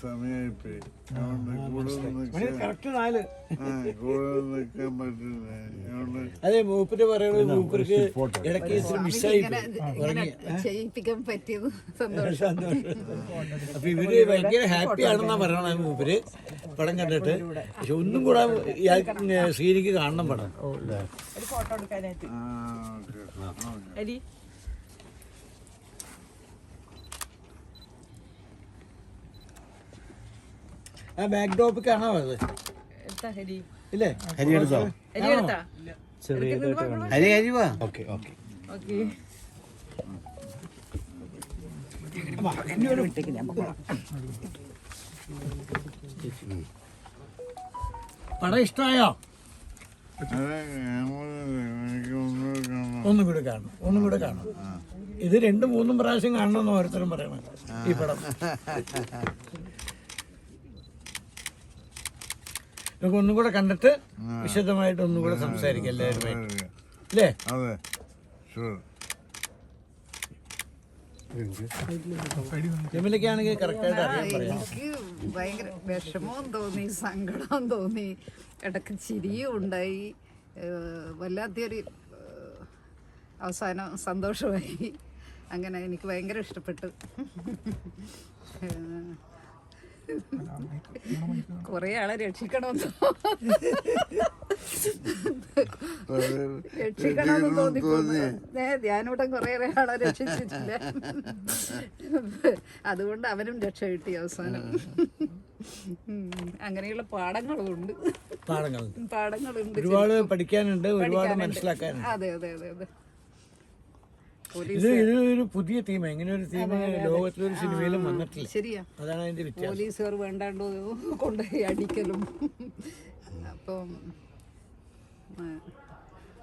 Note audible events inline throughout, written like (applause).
സമയമായിപ്പോയി അതുകൊണ്ട് കൂടുതൽ മണി നിൽക്കാൻ പറ്റില്ല? അതെ മൂപ്പര് പറയുന്നത് മൂപ്പർക്ക് ഇടയ്ക്ക് ചെയ്യിപ്പിക്കാൻ പറ്റിയത് സന്തോഷം. (laughs) അപ്പൊ ഇവർ ഭയങ്കര ഹാപ്പി ആണെന്നാ പറയണ മൂപ്പര്. പടം കണ്ടിട്ട്. പക്ഷെ ഒന്നും കൂടെ ശ്രീനിക്ക് കാണണം പടം. ഒരു ഫോട്ടോ എടുക്കാനായിട്ട്. ആ ബാക്ക് ഡ്രോപ്പ് കാണാൻ അത്? ഇല്ലേ? ഹരി എടുത്തോ? ഹരി എടുത്താ? ഹരി ഹരിവാ ഓക്കെ ഓക്കെ. ഓക്കെ. പടം ഇഷ്ടമായോ? ഒന്നും കാണണം കൂടെ കാണും ഒന്നും കൂടെ കാണും ഇത് രണ്ടും മൂന്നും പ്രാവശ്യം കാണണമെന്ന് ഓരോരുത്തരും പറയണം ഈ പടം. നമുക്ക് ഒന്നും കൂടെ കണ്ടിട്ട് വിശദമായിട്ട് ഒന്നും കൂടെ സംസാരിക്കാം എല്ലാവരുമായിട്ട്. അല്ലേ അതെ. ജമിലക്കാണെങ്കിൽ കറക്റ്റായിട്ട് അറിയാൻ പറയാം. എനിക്ക് ഭയങ്കര വിഷമവും തോന്നി സങ്കടവും തോന്നി. ഇടയ്ക്ക് ചിരിയും ഉണ്ടായി. വല്ലാത്തൊരു അവസാനം സന്തോഷമായി. അങ്ങനെ എനിക്ക് ഭയങ്കര ഇഷ്ടപ്പെട്ടു. കുറേ ആളെ രക്ഷിക്കണമെന്ന് രക്ഷിക്കണമെന്ന് തോന്നിപ്പോന്നു ധ്യാനൂട്ടം കൊറേ ആളെ രക്ഷിച്ചിട്ടില്ല. അതുകൊണ്ട് അവനും രക്ഷ കിട്ടി അവസാനം. അങ്ങനെയുള്ള പാഠങ്ങളും ഉണ്ട് പാടങ്ങൾ പാഠങ്ങളുണ്ട് ഒരുപാട് പഠിക്കാനുണ്ട് ഒരുപാട് മനസ്സിലാക്കാനുണ്ട്. അതെ അതെ അതെ അതെ. ഇത് ഇത് ഒരു പുതിയ തീം എങ്ങനെ ഒരു തീം ലോകത്തിലൊരു സിനിമയിലും വന്നിട്ടില്ല. ശരിയാ. അതാണ് അതിന്റെ വ്യത്യാസം. പോലീസുകാർ വേണ്ടാണ്ട് കൊണ്ടുപോയി അടിക്കലും. അപ്പം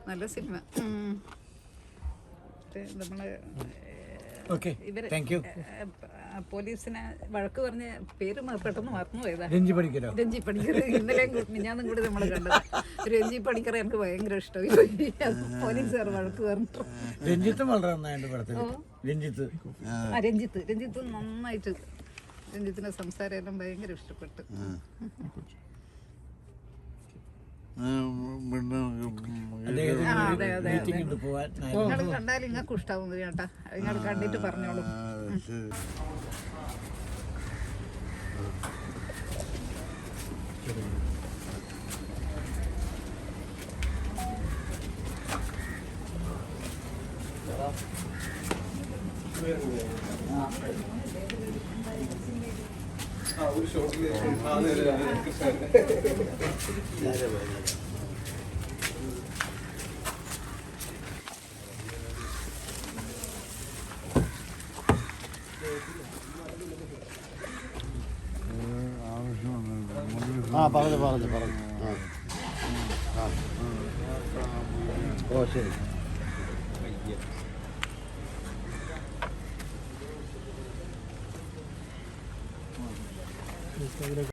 നല്ല സിനിമ നമ്മളെ ഓക്കെ ഇവർ താങ്ക് യു പോലീസിനെ വഴക്ക് പറഞ്ഞ പേര് പെട്ടെന്ന് മറന്നു പോയതാ. രഞ്ജി പണിക്കരോ? രഞ്ജി പണിക്കർ ഇന്നലെയും കൂടി മിഞ്ഞാന്നും കൂടി നമ്മൾ കണ്ടത്. രഞ്ജി പണിക്കർ എനിക്ക് ഭയങ്കര ഇഷ്ടമായി പോലീസുകാർ വഴക്ക് പറഞ്ഞു രഞ്ജിത്ത് വളരെ നന്നായിട്ട് പടത്തിൽ രഞ്ജിത്ത്. ആ. രഞ്ജിത്ത്. രഞ്ജിത്ത് നന്നായിട്ട് രഞ്ജിത്തിന്റെ സംസാരം എല്ലാം ഭയങ്കര ഇഷ്ടപ്പെട്ടു. മീറ്റിംഗ് ഉണ്ട് പോവാൻ നിങ്ങൾ കണ്ടാൽ നിങ്ങൾക്ക് ഇഷ്ടാവും ചേട്ടാ നിങ്ങൾ കണ്ടിട്ട് പറഞ്ഞോളൂ ശരി ആവശ്യമൊന്നുമില്ല നമുക്ക് ആ പറഞ്ഞു പറഞ്ഞു പറഞ്ഞു. ആ ആ. ഓ ശരി.